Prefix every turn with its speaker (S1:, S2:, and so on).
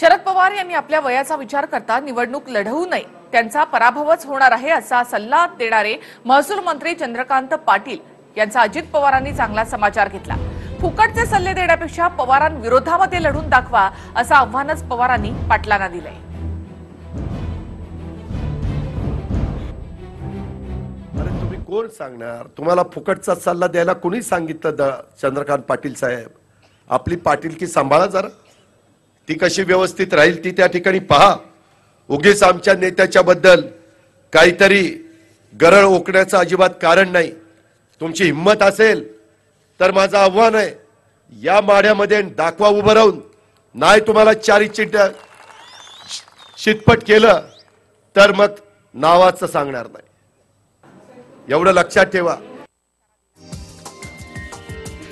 S1: शरद पवार यांनी आपल्या वयाचा विचार करता निवडणूक लढवू नये. त्यांचा पराभवच होणार आहे असा सल्ला देणारे महसूल मंत्री चंद्रकांत पाटील यांचा अजित पवारांनी चांगला समाचार घेतला. फुकटचे सल्ले देण्यापेक्षा पवारांविरोधामध्ये लढून दाखवा असं आव्हानच पवारांनी पाटलांना दिलंय.
S2: अरे तुम्ही कोण सांगणार? तुम्हाला फुकटचा सल्ला द्यायला कोणी सांगितलं द- चंद्रकांत पाटील साहेब? आपली पाटीलकी सांभाळा जरा. ती कशी व्यवस्थित राहील ती त्या ठिकाणी पहा. उगीच आमच्या नेत्याच्या बद्दल काहीतरी गरळ ओकण्याचं अजिबात कारण नाही. तुमची हिंमत असेल तर माझं आव्हान आहे या माढ्यामध्ये दाखवा उभं राहून. नाही तुम्हाला चारी चिट शितपट केलं तर मग नावाचं सांगणार नाही. एवढं लक्षात ठेवा.